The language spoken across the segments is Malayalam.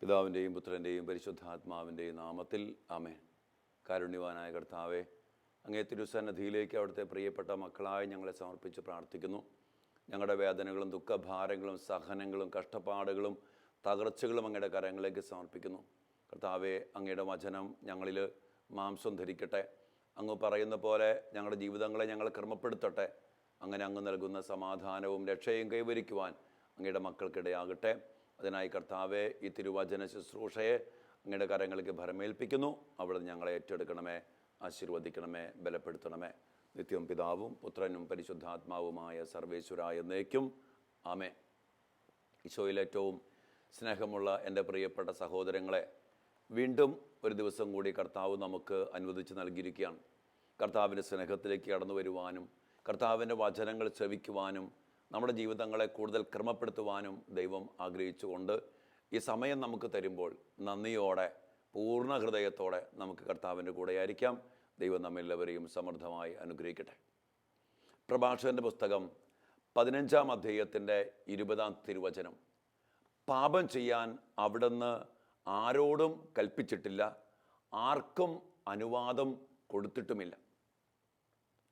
പിതാവിന്റെയും പുത്രന്റെയും പരിശുദ്ധാത്മാവിന്റെയും നാമത്തിൽ ആമേ കാരുണ്യവാനായ കർത്താവെ അങ്ങേ തിരുസന്നധിയിലേക്ക് അവിടുത്തെ പ്രിയപ്പെട്ട മക്കളായി ഞങ്ങളെ സമർപ്പിച്ച് പ്രാർത്ഥിക്കുന്നു. ഞങ്ങളുടെ വേദനകളും ദുഃഖഭാരങ്ങളും സഹനങ്ങളും കഷ്ടപ്പാടുകളും തകർച്ചകളും അങ്ങയുടെ കരങ്ങളിലേക്ക് സമർപ്പിക്കുന്നു. കർത്താവെ അങ്ങയുടെ വചനം ഞങ്ങളിൽ മാംസം ധരിക്കട്ടെ. അങ്ങ് പറയുന്ന പോലെ ഞങ്ങളുടെ ജീവിതങ്ങളെ ഞങ്ങൾ ക്രമപ്പെടുത്തട്ടെ. അങ്ങനെ അങ്ങ് നൽകുന്ന സമാധാനവും രക്ഷയും കൈവരിക്കുവാൻ അങ്ങയുടെ മക്കൾക്കിടയാകട്ടെ. അതിനായി കർത്താവെ ഈ തിരുവചന ശുശ്രൂഷയെ അങ്ങയുടെ കരങ്ങൾക്ക് ഭരമേൽപ്പിക്കുന്നു. അവിടെ ഞങ്ങളെ ഏറ്റെടുക്കണമേ ആശീർവദിക്കണമേ ബലപ്പെടുത്തണമേ. നിത്യം പിതാവും പുത്രനും പരിശുദ്ധാത്മാവുമായ സർവേശ്വരായ എന്നേക്കും. ആമേ ഈശോയിലേറ്റവും സ്നേഹമുള്ള എന്റെ പ്രിയപ്പെട്ട സഹോദരങ്ങളെ വീണ്ടും ഒരു ദിവസം കൂടി കർത്താവ് നമുക്ക് അനുവദിച്ച് നൽകിയിരിക്കുകയാണ്. കർത്താവിന്റെ സ്നേഹത്തിലേക്ക് കടന്നു വരുവാനും കർത്താവിന്റെ വചനങ്ങൾ ശ്രവിക്കുവാനും നമ്മുടെ ജീവിതങ്ങളെ കൂടുതൽ ക്രമപ്പെടുത്തുവാനും ദൈവം ആഗ്രഹിച്ചുകൊണ്ട് ഈ സമയം നമുക്ക് തരുമ്പോൾ നന്ദിയോടെ പൂർണ ഹൃദയത്തോടെ നമുക്ക് കർത്താവിന്റെ കൂടെയായിരിക്കാം. ദൈവം നമ്മെല്ലാവരെയും സമൃദ്ധമായി അനുഗ്രഹിക്കട്ടെ. പ്രഭാഷകന്റെ പുസ്തകം പതിനഞ്ചാം അധ്യായത്തിന്റെ ഇരുപതാം തിരുവചനം. പാപം ചെയ്യാൻ അവിടുന്ന് ആരോടും കൽപ്പിച്ചിട്ടില്ല ആർക്കും അനുവാദം കൊടുത്തിട്ടുമില്ല.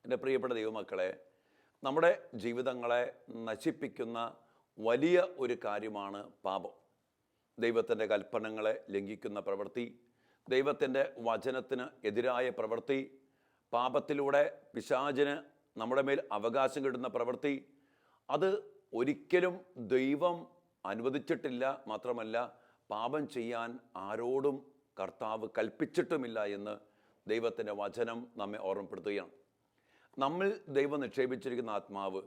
എന്റെ പ്രിയപ്പെട്ട ദൈവമക്കളെ നമ്മുടെ ജീവിതങ്ങളെ നശിപ്പിക്കുന്ന വലിയ ഒരു കാര്യമാണ് പാപം. ദൈവത്തിന്റെ കൽപ്പനകളെ ലംഘിക്കുന്ന പ്രവൃത്തി ദൈവത്തിന്റെ വചനത്തിന് എതിരായ പ്രവൃത്തി പാപത്തിലൂടെ പിശാചിന് നമ്മുടെ മേൽ അവകാശം കിട്ടുന്ന പ്രവൃത്തി അത് ഒരിക്കലും ദൈവം അനുവദിച്ചിട്ടില്ല മാത്രമല്ല പാപം ചെയ്യാൻ ആരോടും കർത്താവ് കൽപ്പിച്ചിട്ടുമില്ല എന്ന് ദൈവത്തിന്റെ വചനം നമ്മെ ഓർമ്മപ്പെടുത്തുകയാണ്. നമ്മൾ ദൈവം നിക്ഷേപിച്ചിരിക്കുന്ന ആത്മാവ്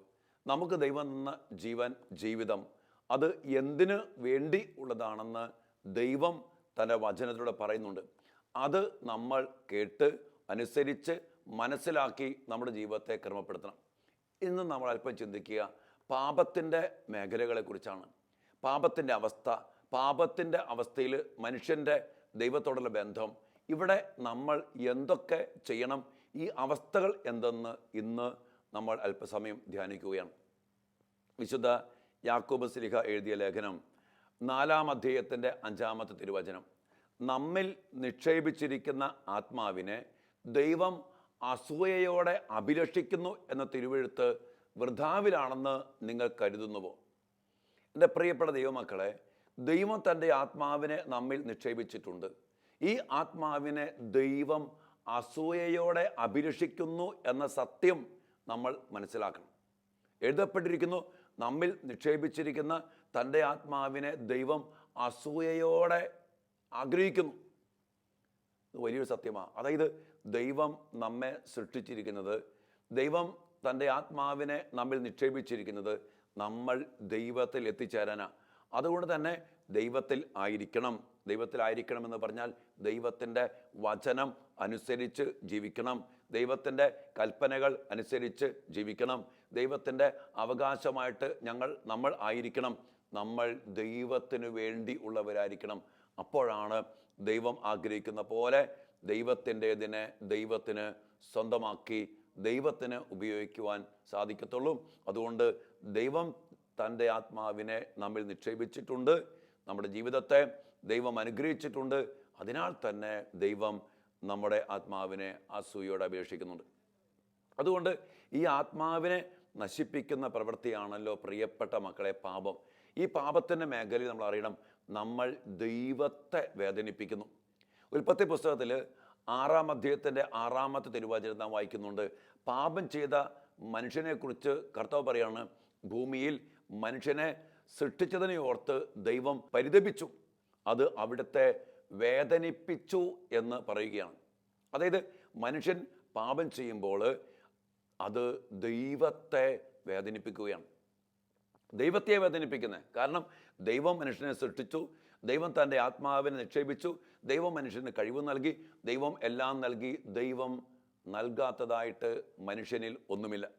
നമുക്ക് ദൈവം തന്ന ജീവൻ ജീവിതം അത് എന്തിന് വേണ്ടി ഉള്ളതാണെന്ന് ദൈവം തന്റെ വചനത്തിലൂടെ പറയുന്നുണ്ട്. അത് നമ്മൾ കേട്ട് അനുസരിച്ച് മനസ്സിലാക്കി നമ്മുടെ ജീവിതത്തെ ക്രമപ്പെടുത്തണം. ഇന്ന് നമ്മൾ അല്പം ചിന്തിക്കുക പാപത്തിന്റെ മേഖലകളെക്കുറിച്ചാണ്. പാപത്തിന്റെ അവസ്ഥ പാപത്തിന്റെ അവസ്ഥയിൽ മനുഷ്യന്റെ ദൈവത്തോടുള്ള ബന്ധം ഇവിടെ നമ്മൾ എന്തൊക്കെ ചെയ്യണം ഈ അവസ്ഥകൾ എന്തെന്ന് ഇന്ന് നമ്മൾ അല്പസമയം ധ്യാനിക്കുകയാണ്. വിശുദ്ധ യാക്കോബ് സ്ലിഹ എഴുതിയ ലേഖനം നാലാം അധ്യായത്തിന്റെ അഞ്ചാമത്തെ തിരുവചനം. നമ്മിൽ നിക്ഷേപിച്ചിരിക്കുന്ന ആത്മാവിനെ ദൈവം അസൂയയോടെ അഭിലഷിക്കുന്നു എന്ന തിരുവെഴുത്ത് വൃഥാവിലാണെന്ന് നിങ്ങൾ കരുതുന്നുവോ? എന്റെ പ്രിയപ്പെട്ട ദൈവമക്കളെ ദൈവം തന്റെ ആത്മാവിനെ നമ്മിൽ നിക്ഷേപിച്ചിട്ടുണ്ട്. ഈ ആത്മാവിനെ ദൈവം അസൂയയോടെ അഭിലഷിക്കുന്നു എന്ന സത്യം നമ്മൾ മനസ്സിലാക്കണം. എഴുതപ്പെട്ടിരിക്കുന്നു നമ്മിൽ നിക്ഷേപിച്ചിരിക്കുന്ന തന്റെ ആത്മാവിനെ ദൈവം അസൂയയോടെ ആഗ്രഹിക്കുന്നു. വലിയൊരു സത്യമാണ് അതായത് ദൈവം നമ്മെ സൃഷ്ടിച്ചിരിക്കുന്നത് ദൈവം തന്റെ ആത്മാവിനെ നമ്മിൽ നിക്ഷേപിച്ചിരിക്കുന്നത് നമ്മൾ ദൈവത്തിൽ എത്തിച്ചേരാനാണ് അതുകൊണ്ട് തന്നെ ദൈവത്തിൽ ആയിരിക്കണം. ദൈവത്തിലായിരിക്കണമെന്ന് പറഞ്ഞാൽ ദൈവത്തിന്റെ വചനം അനുസരിച്ച് ജീവിക്കണം. ദൈവത്തിന്റെ കൽപ്പനകൾ അനുസരിച്ച് ജീവിക്കണം. ദൈവത്തിന്റെ അവകാശമായിട്ട് ഞങ്ങൾ നമ്മൾ ആയിരിക്കണം. നമ്മൾ ദൈവത്തിന് വേണ്ടി ഉള്ളവരായിരിക്കണം. അപ്പോഴാണ് ദൈവം ആഗ്രഹിക്കുന്ന പോലെ ദൈവത്തിന്റെതിനെ ദൈവത്തിന് സ്വന്തമാക്കി ദൈവത്തിന് ഉപയോഗിക്കുവാൻ സാധിക്കത്തുള്ളൂ. അതുകൊണ്ട് ദൈവം തന്റെ ആത്മാവിനെ നമ്മിൽ നിക്ഷേപിച്ചിട്ടുണ്ട്. നമ്മുടെ ജീവിതത്തെ ദൈവം അനുഗ്രഹിച്ചിട്ടുണ്ട്. അതിനാൽ തന്നെ ദൈവം നമ്മുടെ ആത്മാവിനെ അസൂയോടെ അപേക്ഷിക്കുന്നുണ്ട്. അതുകൊണ്ട് ഈ ആത്മാവിനെ നശിപ്പിക്കുന്ന പ്രവൃത്തിയാണല്ലോ പ്രിയപ്പെട്ട മക്കളെ പാപം. ഈ പാപത്തിന്റെ മേഖലയിൽ നമ്മൾ അറിയണം നമ്മൾ ദൈവത്തെ വേദനിപ്പിക്കുന്നു. ഉൽപ്പത്തി പുസ്തകത്തിൽ ആറാം അധ്യായത്തിന്റെ ആറാമത്തെ തിരുവാചനം നാം വായിക്കുന്നുണ്ട്. പാപം ചെയ്ത മനുഷ്യനെക്കുറിച്ച് കർത്താവ് പറയാണ് ഭൂമിയിൽ മനുഷ്യനെ സൃഷ്ടിച്ചതിനെ ഓർത്ത് ദൈവം പരിതപിച്ചു. അത് അവിടുത്തെ വേദനിപ്പിച്ചു എന്ന് പറയുകയാണ്. അതായത് മനുഷ്യൻ പാപം ചെയ്യുമ്പോൾ അത് ദൈവത്തെ വേദനിപ്പിക്കുകയാണ്. ദൈവത്തെ വേദനിപ്പിക്കുന്നത് കാരണം ദൈവം മനുഷ്യനെ സൃഷ്ടിച്ചു ദൈവം തന്റെ ആത്മാവിനെ നിക്ഷേപിച്ചു ദൈവം മനുഷ്യന് കഴിവ് നൽകി ദൈവം എല്ലാം നൽകി ദൈവം നൽകാത്തതായിട്ട് മനുഷ്യനിൽ ഒന്നുമില്ല.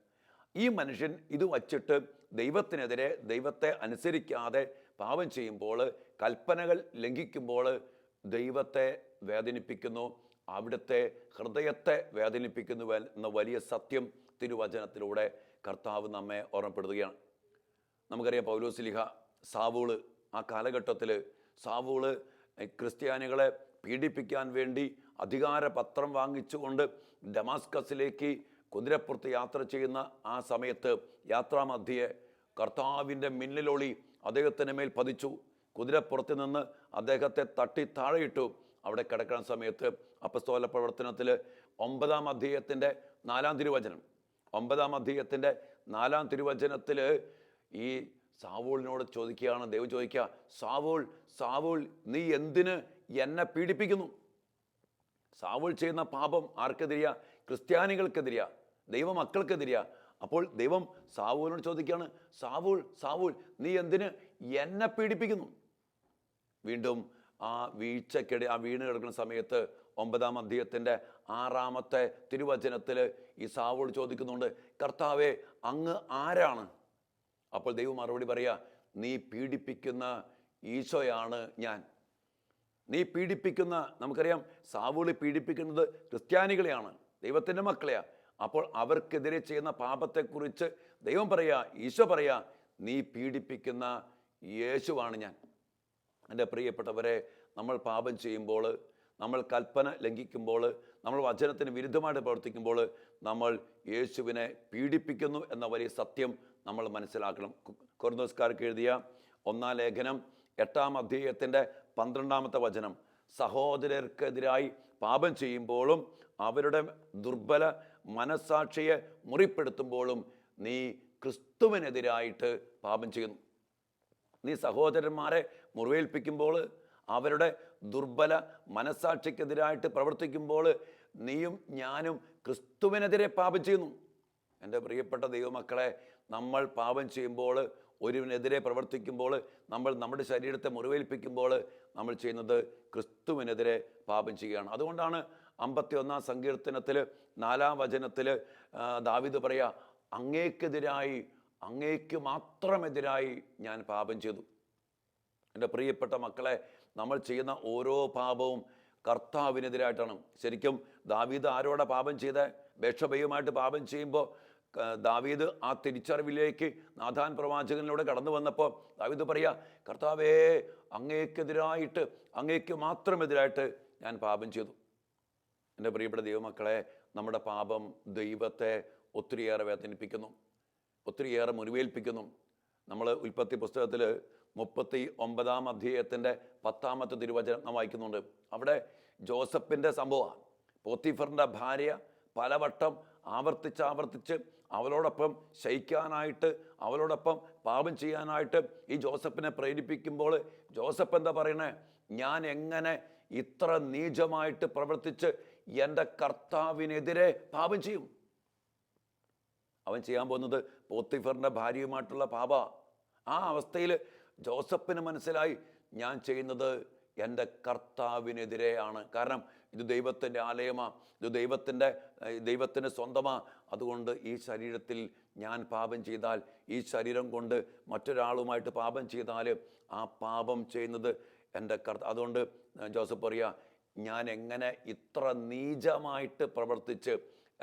ഈ മനുഷ്യൻ ഇത് വച്ചിട്ട് ദൈവത്തിനെതിരെ ദൈവത്തെ അനുസരിക്കാതെ പാപം ചെയ്യുമ്പോൾ കൽപ്പനകൾ ലംഘിക്കുമ്പോൾ ദൈവത്തെ വേദനിപ്പിക്കുന്നു. അവിടുത്തെ ഹൃദയത്തെ വേദനിപ്പിക്കുന്നു എന്ന വലിയ സത്യം തിരുവചനത്തിലൂടെ കർത്താവ് നമ്മെ ഓർമ്മപ്പെടുത്തുകയാണ്. നമുക്കറിയാം പൗലോസ്ലിഹ സാവൂൾ ആ കാലഘട്ടത്തിൽ സാവൂൾ ക്രിസ്ത്യാനികളെ പീഡിപ്പിക്കാൻ വേണ്ടി അധികാര പത്രം വാങ്ങിച്ചുകൊണ്ട് ഡമാസ്കസിലേക്ക് കുതിരപ്പുറത്ത് യാത്ര ചെയ്യുന്ന ആ സമയത്ത് യാത്രാമധ്യയെ കർത്താവിന്റെ മിന്നലൊളി അദ്ദേഹത്തിന് മേൽ പതിച്ചു. കുതിരപ്പുറത്ത് നിന്ന് അദ്ദേഹത്തെ തട്ടി താഴെയിട്ടു അവിടെ കിടക്കുന്ന സമയത്ത് അപ്പസ്തോല പ്രവർത്തനത്തിൽ ഒമ്പതാം അധ്യായത്തിന്റെ നാലാം തിരുവചനം. ഒമ്പതാം അധ്യായത്തിന്റെ നാലാം തിരുവചനത്തിൽ ഈ സാവൂളിനോട് ചോദിക്കുകയാണ്. ദൈവം ചോദിക്കുക സാവൂൾ സാവൂൾ നീ എന്തിന് എന്നെ പീഡിപ്പിക്കുന്നു? സാവൂൾ ചെയ്യുന്ന പാപം ആർക്കെതിരെയാ? ക്രിസ്ത്യാനികൾക്കെതിരെയാ? ദൈവമക്കൾക്കെതിരെയാ? അപ്പോൾ ദൈവം സാവൂലിനോട് ചോദിക്കുകയാണ് സാവൂൾ സാവൂൾ നീ എന്തിന് എന്നെ പീഡിപ്പിക്കുന്നു? വീണ്ടും ആ വീഴ്ചക്കിടെ ആ വീണ് കിടക്കുന്ന സമയത്ത് ഒമ്പതാം അധ്യയത്തിന്റെ ആറാമത്തെ തിരുവചനത്തിൽ ഈ സാവൂൾ ചോദിക്കുന്നുണ്ട് കർത്താവെ അങ്ങ് ആരാണ്? അപ്പോൾ ദൈവം മറുപടി പറയാ നീ പീഡിപ്പിക്കുന്ന ഈശോയാണ് ഞാൻ. നീ പീഡിപ്പിക്കുന്ന നമുക്കറിയാം സാവൂളി പീഡിപ്പിക്കുന്നത് ക്രിസ്ത്യാനികളെയാണ് ദൈവത്തിന്റെ മക്കളെയാ. അപ്പോൾ അവർക്കെതിരെ ചെയ്യുന്ന പാപത്തെക്കുറിച്ച് ദൈവം പറയാ ഈശോ പറയാ നീ പീഡിപ്പിക്കുന്ന യേശുവാണ് ഞാൻ. എന്റെ പ്രിയപ്പെട്ടവരെ നമ്മൾ പാപം ചെയ്യുമ്പോൾ നമ്മൾ കൽപ്പന ലംഘിക്കുമ്പോൾ നമ്മൾ വചനത്തിന് വിരുദ്ധമായിട്ട് പ്രവർത്തിക്കുമ്പോൾ നമ്മൾ യേശുവിനെ പീഡിപ്പിക്കുന്നു എന്ന വലിയ സത്യം നമ്മൾ മനസ്സിലാക്കണം. കൊറിന്തോസ്കാർക്ക് എഴുതിയ ഒന്നാം ലേഖനം എട്ടാം അധ്യായത്തിന്റെ പന്ത്രണ്ടാമത്തെ വചനം. സഹോദരർക്കെതിരായി പാപം ചെയ്യുമ്പോഴും അവരുടെ ദുർബല മനസ്സാക്ഷിയെ മുറിപ്പെടുത്തുമ്പോഴും നീ ക്രിസ്തുവിനെതിരായിട്ട് പാപം ചെയ്യുന്നു. നീ സഹോദരന്മാരെ മുറിവേൽപ്പിക്കുമ്പോൾ അവരുടെ ദുർബല മനസ്സാക്ഷിക്കെതിരായിട്ട് പ്രവർത്തിക്കുമ്പോൾ നീയും ഞാനും ക്രിസ്തുവിനെതിരെ പാപം ചെയ്യുന്നു. എന്റെ പ്രിയപ്പെട്ട ദൈവമക്കളെ നമ്മൾ പാപം ചെയ്യുമ്പോൾ ഒരുവിനെതിരെ പ്രവർത്തിക്കുമ്പോൾ നമ്മൾ നമ്മുടെ ശരീരത്തെ മുറിവേൽപ്പിക്കുമ്പോൾ നമ്മൾ ചെയ്യുന്നത് ക്രിസ്തുവിനെതിരെ പാപം ചെയ്യുകയാണ്. അതുകൊണ്ടാണ് അമ്പത്തി ഒന്നാം സങ്കീർത്തനത്തിൽ നാലാം വചനത്തിൽ ദാവിദ് പറയാ അങ്ങേക്കെതിരായി അങ്ങേക്ക് മാത്രമെതിരായി ഞാൻ പാപം ചെയ്തു. എന്റെ പ്രിയപ്പെട്ട മക്കളെ നമ്മൾ ചെയ്യുന്ന ഓരോ പാപവും കർത്താവിനെതിരായിട്ടാണ്. ശരിക്കും ദാവീദ് ആരോടെ പാപം ചെയ്ത? ബേക്ഷബയുമായിട്ട് പാപം ചെയ്യുമ്പോൾ ദാവീദ് ആ തിരിച്ചറിവിലേക്ക് നാഥാൻ പ്രവാചകനിലൂടെ കടന്നു വന്നപ്പോൾ ദാവീദ് പറയാ കർത്താവേ അങ്ങേക്കെതിരായിട്ട് അങ്ങേക്ക് മാത്രമെതിരായിട്ട് ഞാൻ പാപം ചെയ്തു. എന്റെ പ്രിയപ്പെട്ട ദൈവമക്കളെ നമ്മുടെ പാപം ദൈവത്തെ ഒത്തിരിയേറെ വേദനിപ്പിക്കുന്നു ഒത്തിരിയേറെ മുറിവേൽപ്പിക്കുന്നു. നമ്മൾ ഉൽപ്പത്തി പുസ്തകത്തിൽ മുപ്പത്തി ഒമ്പതാം അധ്യായത്തിന്റെ പത്താമത്തെ തിരുവചനം നാം വായിക്കുന്നുണ്ട്. അവിടെ ജോസഫിന്റെ സംഭവമാണ്. പോത്തിഫറിന്റെ ഭാര്യ പലവട്ടം ആവർത്തിച്ച് ആവർത്തിച്ച് അവളോടൊപ്പം ശയിക്കാനായിട്ട് അവളോടൊപ്പം പാപം ചെയ്യാനായിട്ട് ഈ ജോസഫിനെ പ്രേരിപ്പിക്കുമ്പോൾ ജോസഫ് എന്താ പറയണേ? ഞാൻ എങ്ങനെ ഇത്ര നീചമായിട്ട് പ്രവർത്തിച്ച് എന്റെ കർത്താവിനെതിരെ പാപം ചെയ്യും. അവൻ ചെയ്യാൻ പോകുന്നത് പോത്തിഫറിന്റെ ഭാര്യയുമായിട്ടുള്ള പാപ. ആ അവസ്ഥയിൽ ജോസഫിന് മനസ്സിലായി ഞാൻ ചെയ്യുന്നത് എന്റെ കർത്താവിനെതിരെയാണ്. കാരണം ഇത് ദൈവത്തിന്റെ ആലയമാ ഇത് ദൈവത്തിന്റെ ദൈവത്തിന്റെ സ്വന്തമാ. അതുകൊണ്ട് ഈ ശരീരത്തിൽ ഞാൻ പാപം ചെയ്താൽ ഈ ശരീരം കൊണ്ട് മറ്റൊരാളുമായിട്ട് പാപം ചെയ്താൽ ആ പാപം ചെയ്യുന്നത് എന്റെ കർത്ത അതുകൊണ്ട് ജോസഫ് പറയാ ഞാൻ എങ്ങനെ ഇത്ര നീചമായിട്ട് പ്രവർത്തിച്ച്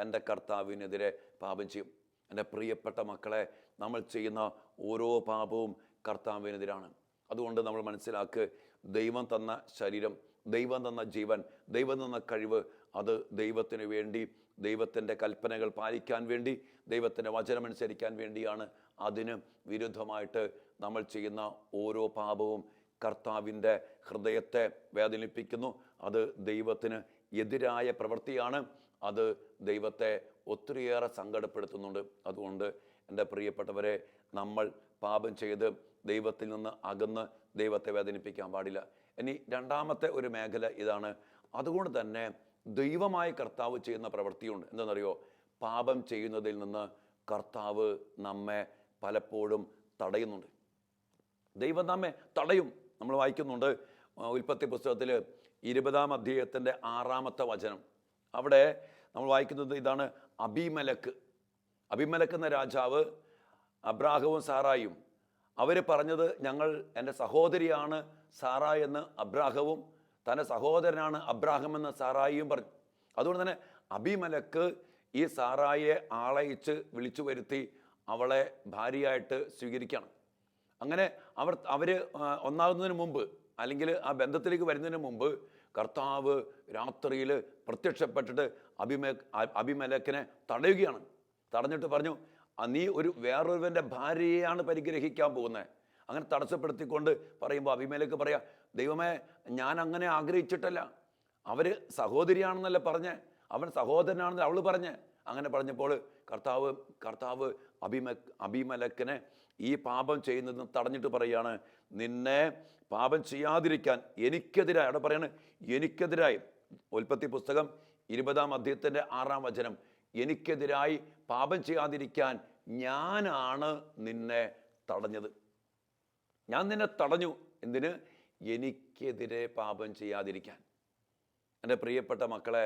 എന്റെ കർത്താവിനെതിരെ പാപം ചെയ്യും? എന്റെ പ്രിയപ്പെട്ട മക്കളെ നമ്മൾ ചെയ്യുന്ന ഓരോ പാപവും കർത്താവിനെതിരാണ്. അതുകൊണ്ട് നമ്മൾ മനസ്സിലാക്ക് ദൈവം തന്ന ശരീരം ദൈവം തന്ന ജീവൻ ദൈവം തന്ന കഴിവ് അത് ദൈവത്തിന് വേണ്ടി ദൈവത്തിന്റെ കൽപ്പനകൾ പാലിക്കാൻ വേണ്ടി ദൈവത്തിന്റെ വചനമനുസരിക്കാൻ വേണ്ടിയാണ് അതിന് വിരുദ്ധമായിട്ട് നമ്മൾ ചെയ്യുന്ന ഓരോ പാപവും കർത്താവിന്റെ ഹൃദയത്തെ വേദനിപ്പിക്കുന്നു. അത് ദൈവത്തിന് എതിരായ പ്രവൃത്തിയാണ്. അത് ദൈവത്തെ ഒത്തിരിയേറെ സങ്കടപ്പെടുത്തുന്നുണ്ട്. അതുകൊണ്ട് എന്റെ പ്രിയപ്പെട്ടവരെ നമ്മൾ പാപം ചെയ്ത് ദൈവത്തിൽ നിന്ന് അകന്ന് ദൈവത്തെ വേദനിപ്പിക്കാൻ പാടില്ല. ഇനി രണ്ടാമത്തെ ഒരു മേഖല ഇതാണ്. അതുകൊണ്ട് തന്നെ ദൈവമായ കർത്താവ് ചെയ്യുന്ന പ്രവൃത്തിയുണ്ട്. എന്താണെന്നറിയോ പാപം ചെയ്യുന്നതിൽ നിന്ന് കർത്താവ് നമ്മെ പലപ്പോഴും തടയുന്നുണ്ട്. ദൈവം നമ്മെ തടയും. നമ്മൾ വായിക്കുന്നുണ്ട് ഉൽപ്പത്തി പുസ്തകത്തിൽ ഇരുപതാം അധ്യായത്തിന്റെ ആറാമത്തെ വചനം. അവിടെ നമ്മൾ വായിക്കുന്നത് ഇതാണ് അബിമലക്ക്. അബിമലക്ക് എന്ന രാജാവ് അബ്രാഹവും സാറായും അവർ പറഞ്ഞത് ഞങ്ങൾ എന്റെ സഹോദരിയാണ് സാറ എന്ന് അബ്രാഹവും തന്റെ സഹോദരനാണ് അബ്രാഹം എന്ന് സാറായിയും പറഞ്ഞു അതുകൊണ്ട് തന്നെ അബിമലക്ക് ഈ സാറായെ ആളയച്ച് വിളിച്ചു വരുത്തി അവളെ ഭാര്യയായിട്ട് സ്വീകരിക്കണം. അങ്ങനെ അവർ അവർ ഒന്നാകുന്നതിന് മുമ്പ് അല്ലെങ്കിൽ ആ ബന്ധത്തിലേക്ക് വരുന്നതിന് മുമ്പ് കർത്താവ് രാത്രിയിൽ പ്രത്യക്ഷപ്പെട്ടിട്ട് അഭിമേ അഭിമലക്കിനെ തടയുകയാണ്. തടഞ്ഞിട്ട് പറഞ്ഞു നീ ഒരു വേറൊരുവന്റെ ഭാര്യയാണ് പരിഗ്രഹിക്കാൻ പോകുന്നത് അങ്ങനെ തടസ്സപ്പെടുത്തിക്കൊണ്ട് പറയുമ്പോൾ അഭിമേലേക്ക് പറയാ ദൈവമേ ഞാൻ അങ്ങനെ ആഗ്രഹിച്ചിട്ടല്ല. അവർ സഹോദരിയാണെന്നല്ല പറഞ്ഞ്. അവൻ സഹോദരനാണെന്ന് അവൾ പറഞ്ഞ്. അങ്ങനെ പറഞ്ഞപ്പോൾ കർത്താവ് കർത്താവ് അഭിമ അഭിമലക്കിനെ ഈ പാപം ചെയ്യുന്നതെന്ന് തടഞ്ഞിട്ട് പറയാണ് നിന്നെ പാപം ചെയ്യാതിരിക്കാൻ എനിക്കെതിരായി. അവിടെ പറയാണ് എനിക്കെതിരായി ഉൽപ്പത്തി പുസ്തകം ഇരുപതാം അധ്യയത്തിന്റെ ആറാം വചനം എനിക്കെതിരായി പാപം ചെയ്യാതിരിക്കാൻ ഞാനാണ് നിന്നെ തടഞ്ഞത്. ഞാൻ നിന്നെ തടഞ്ഞു എന്തിന്? എനിക്കെതിരെ പാപം ചെയ്യാതിരിക്കാൻ. എന്റെ പ്രിയപ്പെട്ട മക്കളെ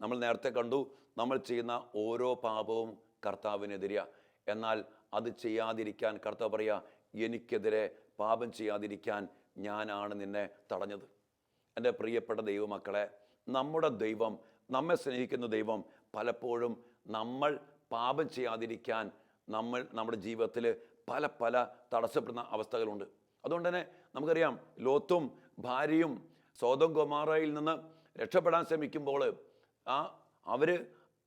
നമ്മൾ നേരത്തെ കണ്ടു നമ്മൾ ചെയ്യുന്ന ഓരോ പാപവും കർത്താവിനെതിരെയാണ് എന്നാൽ അത് ചെയ്യാതിരിക്കാൻ കർത്താവ് പറയുക എനിക്കെതിരെ പാപം ചെയ്യാതിരിക്കാൻ ഞാനാണ് നിന്നെ തടഞ്ഞത്. എന്റെ പ്രിയപ്പെട്ട ദൈവമക്കളെ നമ്മുടെ ദൈവം നമ്മെ സ്നേഹിക്കുന്ന ദൈവം പലപ്പോഴും നമ്മൾ പാപം ചെയ്യാതിരിക്കാൻ നമ്മൾ നമ്മുടെ ജീവിതത്തിൽ പല പല തടസ്സപ്പെടുന്ന അവസ്ഥകളുണ്ട്. അതുകൊണ്ട് തന്നെ നമുക്കറിയാം ലോത്തും ഭാര്യയും സ്വതം കുമാറയിൽ നിന്ന് രക്ഷപ്പെടാൻ ശ്രമിക്കുമ്പോൾ ആ അവർ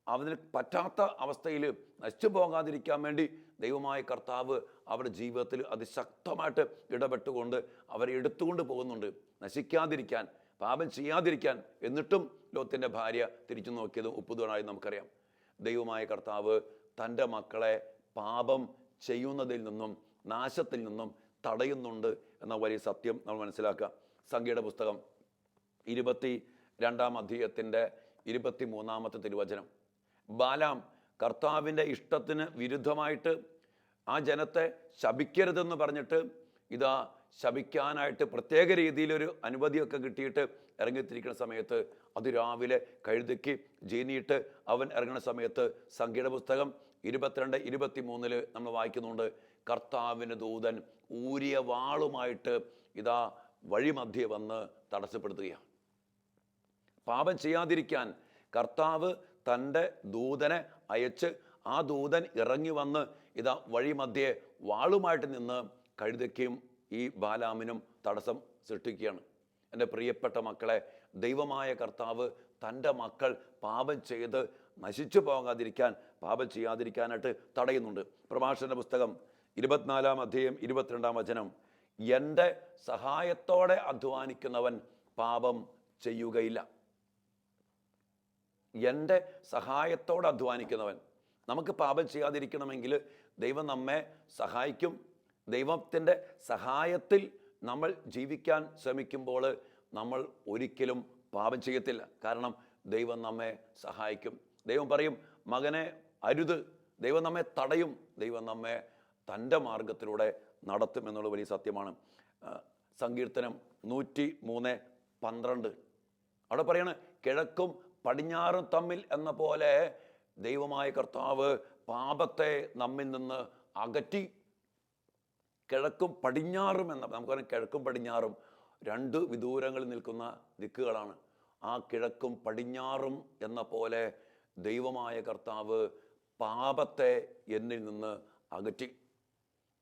അവന് പറ്റാത്ത അവസ്ഥയിൽ നശിച്ചു പോകാതിരിക്കാൻ വേണ്ടി ദൈവമായ കർത്താവ് അവരുടെ ജീവിതത്തിൽ അതിശക്തമായിട്ട് ഇടപെട്ടുകൊണ്ട് അവരെ എടുത്തുകൊണ്ട് പോകുന്നുണ്ട്. നശിക്കാതിരിക്കാൻ പാപം ചെയ്യാതിരിക്കാൻ. എന്നിട്ടും ലോത്തിന്റെ ഭാര്യ തിരിച്ചു നോക്കിയത് ഉപ്പുതുണായി നമുക്കറിയാം. ദൈവമായ കർത്താവ് തന്റെ മക്കളെ പാപം ചെയ്യുന്നതിൽ നിന്നും നാശത്തിൽ നിന്നും തടയുന്നുണ്ട് എന്ന വലിയ സത്യം നമ്മൾ മനസ്സിലാക്കുക. സംഖ്യയുടെ പുസ്തകം ഇരുപത്തി രണ്ടാം അധ്യയത്തിന്റെ ഇരുപത്തി മൂന്നാമത്തെ തിരുവചനം. ബാലാം കർത്താവിന്റെ ഇഷ്ടത്തിന് വിരുദ്ധമായിട്ട് ആ ജനത്തെ ശപിക്കരുതെന്ന് പറഞ്ഞിട്ട് ഇതാ ശപിക്കാനായിട്ട് പ്രത്യേക രീതിയിലൊരു അനുമതിയൊക്കെ കിട്ടിയിട്ട് ഇറങ്ങിത്തിരിക്കുന്ന സമയത്ത് അത് രാവിലെ കഴുതിക്ക് ജീനിയിട്ട് അവൻ ഇറങ്ങുന്ന സമയത്ത് സംഖ്യയുടെ പുസ്തകം ഇരുപത്തിരണ്ട് ഇരുപത്തി മൂന്നിൽ നമ്മൾ വായിക്കുന്നുണ്ട്. കർത്താവിന് ദൂതൻ ഊരിയ വാളുമായിട്ട് ഇതാ വഴിമധ്യേ വന്ന് തടസ്സപ്പെടുത്തുകയാണ്. പാപം ചെയ്യാതിരിക്കാൻ കർത്താവ് തന്റെ ദൂതനെ അയച്ച് ആ ദൂതൻ ഇറങ്ങി വന്ന് ഇതാ വഴിമധ്യേ വാളുമായിട്ട് നിന്ന് കഴുതയ്ക്കും ഈ ബാലാമിനും തടസ്സം സൃഷ്ടിക്കുകയാണ്. എന്റെ പ്രിയപ്പെട്ട മക്കളെ ദൈവമായ കർത്താവ് തന്റെ മക്കൾ പാപം ചെയ്ത് നശിച്ചു പോകാതിരിക്കാൻ പാപം ചെയ്യാതിരിക്കാനായിട്ട് തടയുന്നുണ്ട്. പ്രഭാഷണ പുസ്തകം ഇരുപത്തിനാലാം അധ്യായം ഇരുപത്തിരണ്ടാം വചനം. എന്റെ സഹായത്തോടെ അധ്വാനിക്കുന്നവൻ പാപം ചെയ്യുകയില്ല. എന്റെ സഹായത്തോടെ അധ്വാനിക്കുന്നവൻ. നമുക്ക് പാപം ചെയ്യാതിരിക്കണമെങ്കിൽ ദൈവം നമ്മെ സഹായിക്കും. ദൈവത്തിന്റെ സഹായത്തിൽ നമ്മൾ ജീവിക്കാൻ ശ്രമിക്കുമ്പോൾ നമ്മൾ ഒരിക്കലും പാപം ചെയ്യത്തില്ല. കാരണം ദൈവം നമ്മെ സഹായിക്കും. ദൈവം പറയും മകനെ അരുത്. ദൈവം നമ്മെ തടയും. ദൈവം നമ്മെ തന്റെ മാർഗത്തിലൂടെ നടത്തും എന്നുള്ള വലിയ സത്യമാണ്. സങ്കീർത്തനം നൂറ്റി മൂന്ന് പന്ത്രണ്ട്. അവിടെ പറയാണ് കിഴക്കും പടിഞ്ഞാറും തമ്മിൽ എന്ന പോലെ ദൈവമായ കർത്താവ് പാപത്തെ നമ്മിൽ നിന്ന് അകറ്റി. കിഴക്കും പടിഞ്ഞാറും എന്ന നമുക്കറിയാം കിഴക്കും പടിഞ്ഞാറും രണ്ട് വിദൂരങ്ങളിൽ നിൽക്കുന്ന ദിക്കുകളാണ്. ആ കിഴക്കും പടിഞ്ഞാറും എന്ന പോലെ ദൈവമായ കർത്താവ് പാപത്തെ എന്നിൽ നിന്ന് അകറ്റി.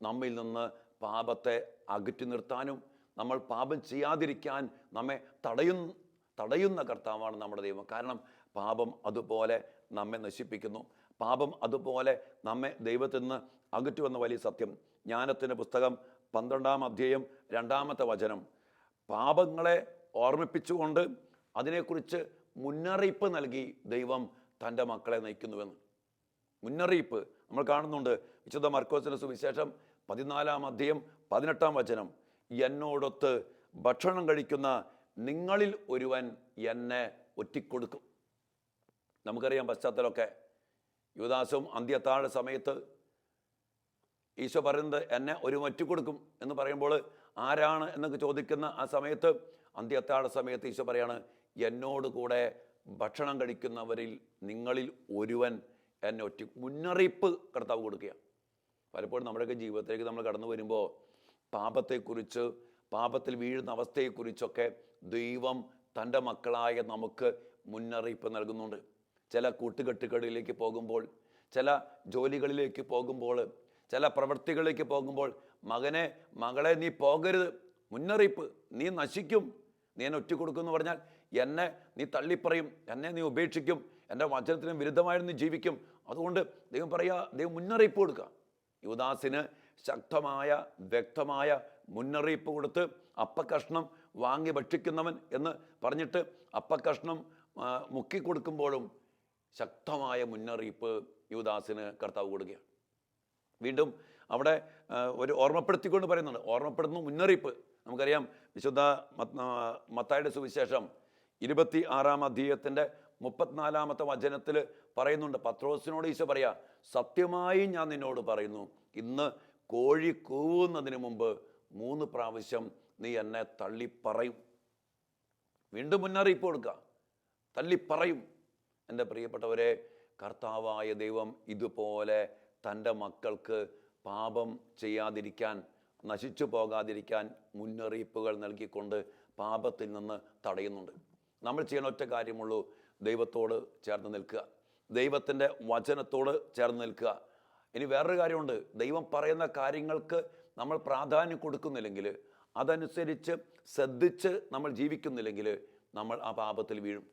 നമ്മിൽ നിന്ന് പാപത്തെ അകറ്റി നിർത്താനും നമ്മൾ പാപം ചെയ്യാതിരിക്കാൻ നമ്മെ തടയുന്ന തടയുന്ന കർത്താവാണ് നമ്മുടെ ദൈവം. കാരണം പാപം അതുപോലെ നമ്മെ നശിപ്പിക്കുന്നു. പാപം അതുപോലെ നമ്മെ ദൈവത്തിൽ നിന്ന് അകറ്റുമെന്ന വലിയ സത്യം. ജ്ഞാനത്തിന്റെ പുസ്തകം പന്ത്രണ്ടാം അധ്യായം രണ്ടാമത്തെ വചനം. പാപങ്ങളെ ഓർമ്മിപ്പിച്ചുകൊണ്ട് അതിനെക്കുറിച്ച് മുന്നറിയിപ്പ് നൽകി ദൈവം തന്റെ മക്കളെ നയിക്കുന്നുവെന്ന്. മുന്നറിയിപ്പ് നമ്മൾ കാണുന്നുണ്ട്. വിശുദ്ധ മർക്കോസിന്റെ സുവിശേഷം പതിനാലാം അധ്യയം പതിനെട്ടാം വചനം. എന്നോടൊത്ത് ഭക്ഷണം കഴിക്കുന്ന നിങ്ങളിൽ ഒരുവൻ എന്നെ ഒറ്റിക്കൊടുക്കും. നമുക്കറിയാം പശ്ചാത്തലമൊക്കെ യുവദാസും അന്ത്യത്താഴ സമയത്ത് ഈശോ പറയുന്നത് എന്നെ ഒരു ഒറ്റിക്കൊടുക്കും എന്ന് പറയുമ്പോൾ ആരാണ് എന്നൊക്കെ ചോദിക്കുന്ന ആ സമയത്ത് അന്ത്യത്താഴ സമയത്ത് ഈശോ പറയാണ് എന്നോട് കൂടെ ഭക്ഷണം കഴിക്കുന്നവരിൽ നിങ്ങളിൽ ഒരുവൻ എന്നെ ഒറ്റ മുന്നറിയിപ്പ് കർത്താവ് കൊടുക്കുക പലപ്പോഴും നമ്മുടെയൊക്കെ ജീവിതത്തിലേക്ക് നമ്മൾ കടന്നു വരുമ്പോൾ പാപത്തെക്കുറിച്ച് പാപത്തിൽ വീഴുന്ന അവസ്ഥയെക്കുറിച്ചൊക്കെ ദൈവം തന്റെ മക്കളായ നമുക്ക് മുന്നറിയിപ്പ് നൽകുന്നുണ്ട്. ചില കൂട്ടുകെട്ടുകളിലേക്ക് പോകുമ്പോൾ ചില ജോലികളിലേക്ക് പോകുമ്പോൾ ചില പ്രവൃത്തികളിലേക്ക് പോകുമ്പോൾ മകനെ മകളെ നീ പോകരുത് മുന്നറിയിപ്പ് നീ നശിക്കും നീ എന്നെ ഒറ്റ കൊടുക്കുമെന്ന് പറഞ്ഞാൽ എന്നെ നീ തള്ളിപ്പറയും എന്നെ നീ ഉപേക്ഷിക്കും എന്റെ വചനത്തിന് വിരുദ്ധമായിരുന്നു ജീവിക്കും. അതുകൊണ്ട് ദൈവം പറയുക ദൈവം മുന്നറിയിപ്പ് കൊടുക്കുക. യുവദാസിന് ശക്തമായ വ്യക്തമായ മുന്നറിയിപ്പ് കൊടുത്ത് അപ്പക്കഷ്ണം വാങ്ങി ഭക്ഷിക്കുന്നവൻ എന്ന് പറഞ്ഞിട്ട് അപ്പക്കഷ്ണം മുക്കി കൊടുക്കുമ്പോഴും ശക്തമായ മുന്നറിയിപ്പ് യുവദാസിന് കർത്താവ് കൊടുക്കുകയാണ്. വീണ്ടും അവിടെ ഒരു ഓർമ്മപ്പെടുത്തിക്കൊണ്ട് പറയുന്നുണ്ട്. ഓർമ്മപ്പെടുന്നു മുന്നറിയിപ്പ്. നമുക്കറിയാം വിശുദ്ധ മത്തായുടെ സുവിശേഷം ഇരുപത്തി ആറാം അധ്യയത്തിന്റെ മുപ്പത്തിനാലാമത്തെ വചനത്തിൽ പറയുന്നുണ്ട്. പത്രോസിനോട് ഈശോ പറയാ സത്യമായി ഞാൻ നിന്നോട് പറയുന്നു ഇന്ന് കോഴി കൂവുന്നതിന് മുമ്പ് മൂന്ന് പ്രാവശ്യം നീ എന്നെ തള്ളിപ്പറയും. വീണ്ടും മുന്നറിയിപ്പ് കൊടുക്കുക തള്ളിപ്പറയും. എന്റെ പ്രിയപ്പെട്ടവരെ കർത്താവായ ദൈവം ഇതുപോലെ തന്റെ മക്കൾക്ക് പാപം ചെയ്യാതിരിക്കാൻ നശിച്ചു പോകാതിരിക്കാൻ മുന്നറിയിപ്പുകൾ നൽകിക്കൊണ്ട് പാപത്തിൽ നിന്ന് തടയുന്നുണ്ട്. നമ്മൾ ചെയ്യുന്ന ഒറ്റ കാര്യമുള്ളൂ ദൈവത്തോട് ചേർന്ന് നിൽക്കുക. ദൈവത്തിന്റെ വചനത്തോട് ചേർന്ന് നിൽക്കുക. ഇനി വേറൊരു കാര്യമുണ്ട്. ദൈവം പറയുന്ന കാര്യങ്ങൾക്ക് നമ്മൾ പ്രാധാന്യം കൊടുക്കുന്നില്ലെങ്കിൽ അതനുസരിച്ച് ശ്രദ്ധിച്ച് നമ്മൾ ജീവിക്കുന്നില്ലെങ്കിൽ നമ്മൾ ആ പാപത്തിൽ വീഴും.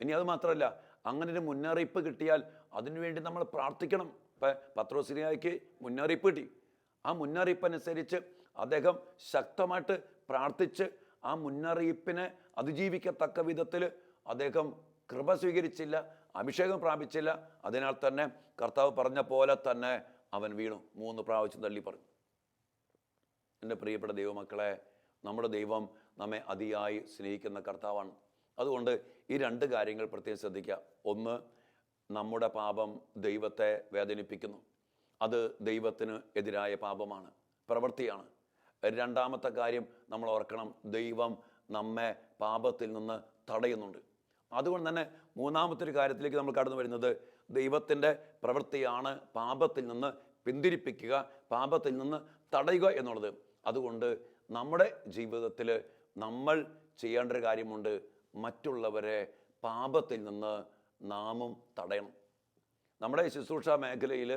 ഇനി അത് മാത്രമല്ല അങ്ങനെ ഒരു മുന്നറിയിപ്പ് കിട്ടിയാൽ അതിനുവേണ്ടി നമ്മൾ പ്രാർത്ഥിക്കണം. ഇപ്പം പത്രോസിനിയായിക്ക് മുന്നറിയിപ്പ് കിട്ടി. ആ മുന്നറിയിപ്പ് അനുസരിച്ച് അദ്ദേഹം ശക്തമായിട്ട് പ്രാർത്ഥിച്ച് ആ മുന്നറിയിപ്പിനെ അതിജീവിക്കത്തക്ക വിധത്തിൽ അദ്ദേഹം കൃപ സ്വീകരിച്ചില്ല അഭിഷേകം പ്രാപിച്ചില്ല. അതിനാൽ തന്നെ കർത്താവ് പറഞ്ഞ പോലെ തന്നെ അവൻ വീണു. മൂന്ന് പ്രാവശ്യം തള്ളി പറഞ്ഞു. എന്റെ പ്രിയപ്പെട്ട ദൈവമക്കളെ നമ്മുടെ ദൈവം നമ്മെ അതിയായി സ്നേഹിക്കുന്ന കർത്താവാണ്. അതുകൊണ്ട് ഈ രണ്ട് കാര്യങ്ങൾ പ്രത്യേകം ശ്രദ്ധിക്കുക. ഒന്ന് നമ്മുടെ പാപം ദൈവത്തെ വേദനിപ്പിക്കുന്നു. അത് ദൈവത്തിന് എതിരായ പാപമാണ് പ്രവൃത്തിയാണ്. രണ്ടാമത്തെ കാര്യം നമ്മൾ ഓർക്കണം ദൈവം നമ്മെ പാപത്തിൽ നിന്ന് തടയുന്നുണ്ട്. അതുകൊണ്ട് തന്നെ മൂന്നാമത്തെ ഒരു കാര്യത്തിലേക്ക് നമ്മൾ കടന്നു വരുന്നത് ദൈവത്തിന്റെ പ്രവൃത്തിയാണ് പാപത്തിൽ നിന്ന് പിന്തിരിപ്പിക്കുക പാപത്തിൽ നിന്ന് തടയുക എന്നുള്ളത്. അതുകൊണ്ട് നമ്മുടെ ജീവിതത്തിൽ നമ്മൾ ചെയ്യേണ്ട ഒരു കാര്യമുണ്ട്. മറ്റുള്ളവരെ പാപത്തിൽ നിന്ന് നാമും തടയണം. നമ്മുടെ ശുശ്രൂഷ മേഖലയിൽ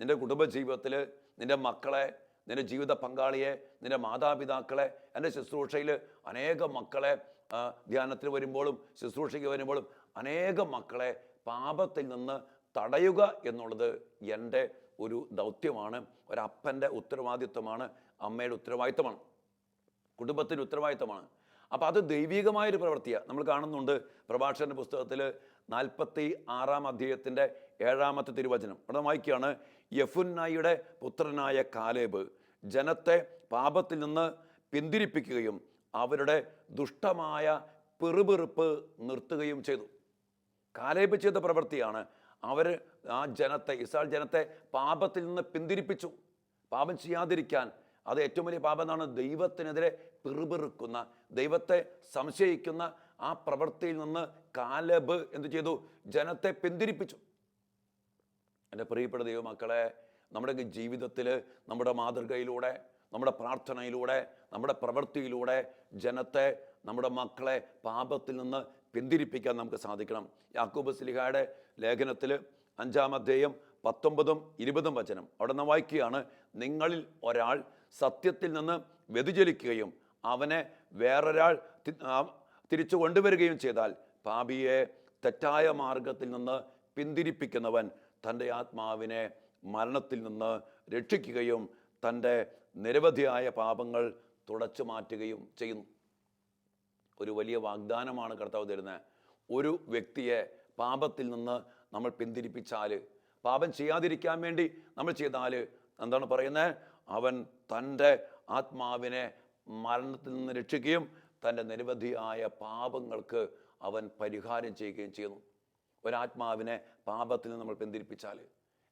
നിന്റെ കുടുംബജീവിതത്തിൽ നിന്റെ മക്കളെ നിന്റെ ജീവിത പങ്കാളിയെ നിന്റെ മാതാപിതാക്കളെ എന്റെ ശുശ്രൂഷയിൽ അനേകം മക്കളെ ധ്യാനത്തിൽ വരുമ്പോഴും ശുശ്രൂഷയ്ക്ക് വരുമ്പോഴും അനേകം മക്കളെ പാപത്തിൽ നിന്ന് തടയുക എന്നുള്ളത് എന്റെ ഒരു ദൗത്യമാണ്. ഒരപ്പന്റെ ഉത്തരവാദിത്വമാണ് അമ്മയുടെ ഉത്തരവാദിത്തമാണ് കുടുംബത്തിന്റെ ഉത്തരവാദിത്തമാണ് അപ്പോൾ അത് ദൈവികമായൊരു പ്രവൃത്തിയാണ് നമ്മൾ കാണുന്നുണ്ട് പ്രഭാഷകന്റെ പുസ്തകത്തിൽ നാൽപ്പത്തി ആറാം അധ്യായത്തിന്റെ ഏഴാമത്തെ തിരുവചനം. അവിടെ വായിക്കുകയാണ് യഫുന്നായിയുടെ പുത്രനായ കാലേബ് ജനത്തെ പാപത്തിൽ നിന്ന് പിന്തിരിപ്പിക്കുകയും അവരുടെ ദുഷ്ടമായ പിറുപിറുപ്പ് നിർത്തുകയും ചെയ്തു. കാലേബ് ചെയ്ത പ്രവൃത്തിയാണ് അവർ ആ ജനത്തെ ഇസ്രായേൽ ജനത്തെ പാപത്തിൽ നിന്ന് പിന്തിരിപ്പിച്ചു. പാപം ചെയ്യാതിരിക്കാൻ അത് ഏറ്റവും വലിയ പാപം എന്നാണ് ദൈവത്തിനെതിരെ പിറുപിറുക്കുന്ന ദൈവത്തെ സംശയിക്കുന്ന ആ പ്രവൃത്തിയിൽ നിന്ന് കാലബ് എന്ത് ചെയ്തു? ജനത്തെ പിന്തിരിപ്പിച്ചു. എന്റെ പ്രിയപ്പെട്ട ദൈവമക്കളെ നമ്മുടെ ജീവിതത്തിൽ നമ്മുടെ മാതൃകയിലൂടെ നമ്മുടെ പ്രാർത്ഥനയിലൂടെ നമ്മുടെ പ്രവൃത്തിയിലൂടെ ജനത്തെ നമ്മുടെ മക്കളെ പാപത്തിൽ നിന്ന് പിന്തിരിപ്പിക്കാൻ നമുക്ക് സാധിക്കണം. യാക്കൂബ് സ്ലിഹായുടെ ലേഖനത്തിൽ അഞ്ചാം അധ്യായം പത്തൊമ്പതും ഇരുപതും വചനം അവിടെ നിന്ന് വായിക്കുകയാണ് നിങ്ങളിൽ ഒരാൾ സത്യത്തിൽ നിന്ന് വ്യതിചലിക്കുകയും അവനെ വേറൊരാൾ തിരിച്ചു കൊണ്ടുവരികയും ചെയ്താൽ പാപിയെ തെറ്റായ മാർഗത്തിൽ നിന്ന് പിന്തിരിപ്പിക്കുന്നവൻ തന്റെ ആത്മാവിനെ മരണത്തിൽ നിന്ന് രക്ഷിക്കുകയും തന്റെ നിരവധിയായ പാപങ്ങൾ തുടച്ചു മാറ്റുകയും ചെയ്യുന്നു. ഒരു വലിയ വാഗ്ദാനമാണ് കർത്താവ് തരുന്നത്. ഒരു വ്യക്തിയെ പാപത്തിൽ നിന്ന് നമ്മൾ പിന്തിരിപ്പിച്ചാൽ പാപം ചെയ്യാതിരിക്കാൻ വേണ്ടി നമ്മൾ ചെയ്താൽ എന്താണ് പറയുന്നത് അവൻ തന്റെ ആത്മാവിനെ മരണത്തിൽ നിന്ന് രക്ഷിക്കുകയും തന്റെ നിരവധിയായ പാപങ്ങൾക്ക് അവൻ പരിഹാരം ചെയ്യുകയും ചെയ്യുന്നു. ഒരാത്മാവിനെ പാപത്തിൽ നിന്ന് നമ്മൾ പിന്തിരിപ്പിച്ചാൽ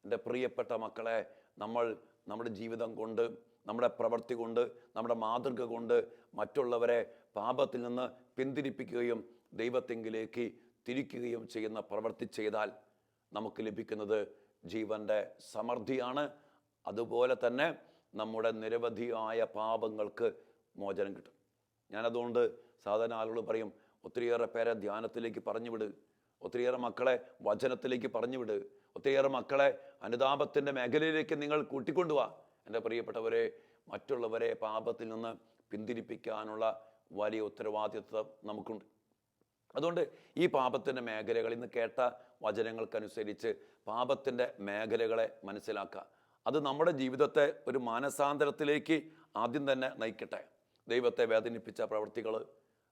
എന്റെ പ്രിയപ്പെട്ട മക്കളെ നമ്മൾ നമ്മുടെ ജീവിതം കൊണ്ട് നമ്മുടെ പ്രവൃത്തി കൊണ്ട് നമ്മുടെ മാതൃക കൊണ്ട് മറ്റുള്ളവരെ പാപത്തിൽ നിന്ന് പിന്തിരിപ്പിക്കുകയും ദൈവത്തെങ്കിലേക്ക് തിരിക്കുകയും ചെയ്യുന്ന പ്രവൃത്തി ചെയ്താൽ നമുക്ക് ലഭിക്കുന്നത് ജീവന്റെ സമൃദ്ധിയാണ്. അതുപോലെ തന്നെ നമ്മുടെ നിരവധിയായ പാപങ്ങൾക്ക് മോചനം കിട്ടും. ഞാനതുകൊണ്ട് സാധാരണ ആളുകൾ പറയും ഒത്തിരിയേറെ പേരെ ധ്യാനത്തിലേക്ക് പറഞ്ഞു വിട് ഒത്തിരിയേറെ മക്കളെ വചനത്തിലേക്ക് പറഞ്ഞു വിട് ഒത്തിരിയേറെ മക്കളെ അനുതാപത്തിന്റെ മേഖലയിലേക്ക് നിങ്ങൾ കൂട്ടിക്കൊണ്ടുപോവാ എന്റെ പ്രിയപ്പെട്ടവരെ മറ്റുള്ളവരെ പാപത്തിൽ നിന്ന് പിന്തിരിപ്പിക്കാനുള്ള വലിയ ഉത്തരവാദിത്വം നമുക്കുണ്ട്. അതുകൊണ്ട് ഈ പാപത്തിന്റെ മേഖലകളിൽ നിന്ന് കേട്ട വചനങ്ങൾക്കനുസരിച്ച് പാപത്തിന്റെ മേഖലകളെ മനസ്സിലാക്കുക. അത് നമ്മുടെ ജീവിതത്തെ ഒരു മാനസാന്തരത്തിലേക്ക് ആദ്യം തന്നെ നയിക്കട്ടെ. ദൈവത്തെ വേദനിപ്പിച്ച പ്രവൃത്തികൾ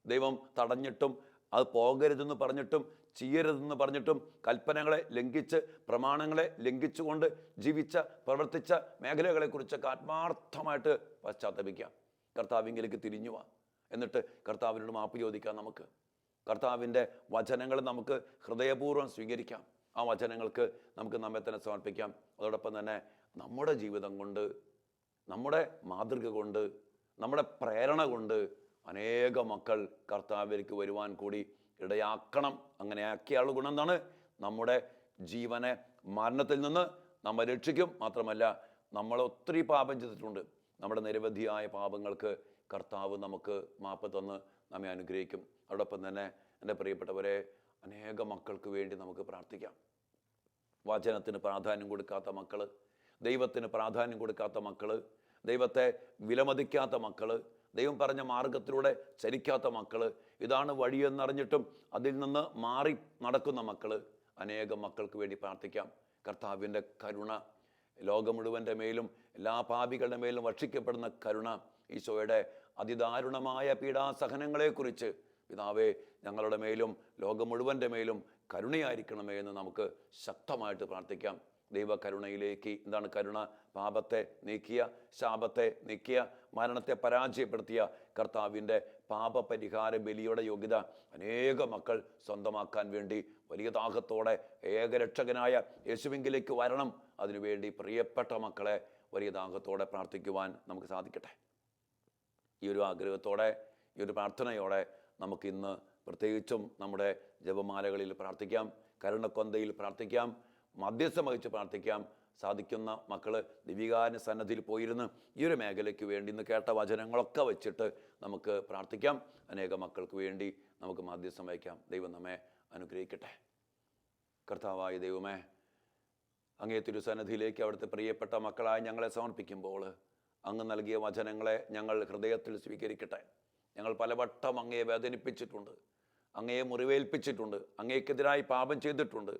ദൈവം തടഞ്ഞിട്ടും അത് പോകരുതെന്ന് പറഞ്ഞിട്ടും ചെയ്യരുതെന്ന് പറഞ്ഞിട്ടും കൽപ്പനകളെ ലംഘിച്ച് പ്രമാണങ്ങളെ ലംഘിച്ചുകൊണ്ട് ജീവിച്ച പ്രവർത്തിച്ച മേഖലകളെക്കുറിച്ചൊക്കെ ആത്മാർത്ഥമായിട്ട് പശ്ചാത്തപിക്കുക. കർത്താവിങ്കിലേക്ക് തിരിഞ്ഞു എന്നിട്ട് കർത്താവിനോട് മാപ്പ് ചോദിക്കാം നമുക്ക്. കർത്താവിന്റെ വചനങ്ങൾ നമുക്ക് ഹൃദയപൂർവം സ്വീകരിക്കാം. ആ വചനങ്ങൾക്ക് നമുക്ക് നമ്മെ തന്നെ സമർപ്പിക്കാം. അതോടൊപ്പം തന്നെ നമ്മുടെ ജീവിതം കൊണ്ട് നമ്മുടെ മാതൃക കൊണ്ട് നമ്മുടെ പ്രേരണ കൊണ്ട് അനേക മക്കൾ കർത്താവിലേക്ക് വരുവാൻ കൂടി ഇടയാക്കണം. അങ്ങനെ ആക്കിയാൾ ഗുണം എന്താണ്? നമ്മുടെ ജീവനെ മരണത്തിൽ നിന്ന് നമ്മൾ രക്ഷിക്കും. മാത്രമല്ല നമ്മൾ ഒത്തിരി പാപം ചെയ്തിട്ടുണ്ട്. നമ്മുടെ നിരവധിയായ പാപങ്ങൾക്ക് കർത്താവ് നമുക്ക് മാപ്പ് തന്ന് നമ്മെ അനുഗ്രഹിക്കും. അതോടൊപ്പം തന്നെ എന്റെ പ്രിയപ്പെട്ടവരെ അനേക മക്കൾക്ക് വേണ്ടി നമുക്ക് പ്രാർത്ഥിക്കാം. വചനത്തിന് പ്രാധാന്യം കൊടുക്കാത്ത മക്കൾ ദൈവത്തിന് പ്രാധാന്യം കൊടുക്കാത്ത മക്കൾ ദൈവത്തെ വിലമതിക്കാത്ത മക്കൾ ദൈവം പറഞ്ഞ മാർഗത്തിലൂടെ ചലിക്കാത്ത മക്കൾ ഇതാണ് വഴിയെന്നറിഞ്ഞിട്ടും അതിൽ നിന്ന് മാറി നടക്കുന്ന മക്കൾ അനേകം മക്കൾക്ക് വേണ്ടി പ്രാർത്ഥിക്കാം. കർത്താവിന്റെ കരുണ ലോകം മുഴുവന്റെ മേലും എല്ലാ പാപികളുടെ മേലും ഭക്ഷിക്കപ്പെടുന്ന കരുണ ഈശോയുടെ അതിദാരുണമായ പീഡാസഹനങ്ങളെക്കുറിച്ച് പിതാവേ ഞങ്ങളുടെ മേലും ലോകം മുഴുവന്റെ മേലും കരുണയായിരിക്കണമേ എന്ന് നമുക്ക് ശക്തമായിട്ട് പ്രാർത്ഥിക്കാം. ദൈവകരുണയിലേക്ക് എന്താണ് കരുണ? പാപത്തെ നീക്കിയ ശാപത്തെ നീക്കിയ മരണത്തെ പരാജയപ്പെടുത്തിയ കർത്താവിന്റെ പാപപരിഹാര ബലിയുടെ യോഗ്യത അനേക മക്കൾ സ്വന്തമാക്കാൻ വേണ്ടി വലിയ ദാഹത്തോടെ ഏകരക്ഷകനായ യേശുവിങ്കിലേക്ക് വരണം. അതിനുവേണ്ടി പ്രിയപ്പെട്ട മക്കളെ വലിയ ദാഹത്തോടെ പ്രാർത്ഥിക്കുവാൻ നമുക്ക് സാധിക്കട്ടെ. ഈ ഒരു ആഗ്രഹത്തോടെ ഈ ഒരു പ്രാർത്ഥനയോടെ നമുക്കിന്ന് പ്രത്യേകിച്ചും നമ്മുടെ ജപമാലകളിൽ പ്രാർത്ഥിക്കാം കരുണക്കൊന്തയിൽ പ്രാർത്ഥിക്കാം മധ്യസ്ഥം വഹിച്ച് പ്രാർത്ഥിക്കാം. സാധിക്കുന്ന മക്കൾ ദിവികാരന് സന്നദ്ധിയിൽ പോയിരുന്ന് ഈ ഒരു മേഖലയ്ക്ക് വേണ്ടി ഇന്ന് കേട്ട വചനങ്ങളൊക്കെ വെച്ചിട്ട് നമുക്ക് പ്രാർത്ഥിക്കാം. അനേക മക്കൾക്ക് വേണ്ടി നമുക്ക് മധ്യസ്ഥം വഹിക്കാം. ദൈവം നമ്മെ അനുഗ്രഹിക്കട്ടെ. കർത്താവായ ദൈവമേ അങ്ങേ തിരുസന്നിധിയിലേക്ക് അവിടുത്തെ പ്രിയപ്പെട്ട മക്കളായി ഞങ്ങളെ സമർപ്പിക്കുമ്പോൾ അങ്ങ് നൽകിയ വചനങ്ങളെ ഞങ്ങൾ ഹൃദയത്തിൽ സ്വീകരിക്കട്ടെ. ഞങ്ങൾ പലവട്ടം അങ്ങയെ വേദനിപ്പിച്ചിട്ടുണ്ട് അങ്ങയെ മുറിവേൽപ്പിച്ചിട്ടുണ്ട് അങ്ങേക്കെതിരായി പാപം ചെയ്തിട്ടുണ്ട്.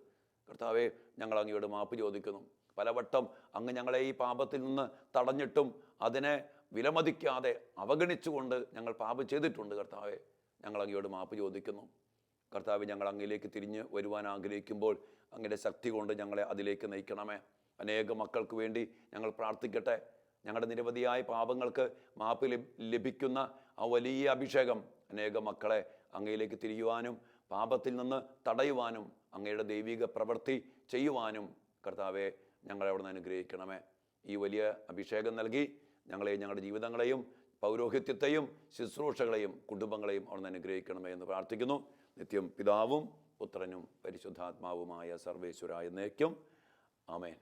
കർത്താവെ ഞങ്ങൾ അങ്ങയോട് മാപ്പ് ചോദിക്കുന്നു. പലവട്ടം അങ്ങ് ഞങ്ങളെ ഈ പാപത്തിൽ നിന്ന് തടഞ്ഞിട്ടും അതിനെ വിലമതിക്കാതെ അവഗണിച്ചുകൊണ്ട് ഞങ്ങൾ പാപം ചെയ്തിട്ടുണ്ട് കർത്താവെ. ഞങ്ങൾ അങ്ങയോട് മാപ്പ് ചോദിക്കുന്നു. കർത്താവ് ഞങ്ങൾ അങ്ങയിലേക്ക് തിരിഞ്ഞ് വരുവാൻ ആഗ്രഹിക്കുമ്പോൾ അങ്ങയുടെ ശക്തി കൊണ്ട് ഞങ്ങളെ അതിലേക്ക് നയിക്കണമേ. അനേക മക്കൾക്ക് വേണ്ടി ഞങ്ങൾ പ്രാർത്ഥിക്കട്ടെ. ഞങ്ങളുടെ നിരവധിയായ പാപങ്ങൾക്ക് മാപ്പ് ലഭിക്കുന്ന ആ വലിയ അഭിഷേകം അനേക മക്കളെ അങ്ങയിലേക്ക് തിരിയുവാനും പാപത്തിൽ നിന്ന് തടയുവാനും അങ്ങയുടെ ദൈവിക പ്രവൃത്തി ചെയ്യുവാനും കർത്താവെ ഞങ്ങളെ അവിടെ നിന്ന് അനുഗ്രഹിക്കണമേ. ഈ വലിയ അഭിഷേകം നൽകി ഞങ്ങളെ ഞങ്ങളുടെ ജീവിതങ്ങളെയും പൗരോഹിത്യത്തെയും ശുശ്രൂഷകളെയും കുടുംബങ്ങളെയും അവിടെ അനുഗ്രഹിക്കണമേ എന്ന് പ്രാർത്ഥിക്കുന്നു. നിത്യം പിതാവും പുത്രനും പരിശുദ്ധാത്മാവുമായ സർവേശ്വരായ എന്നേക്കും ആമേൻ.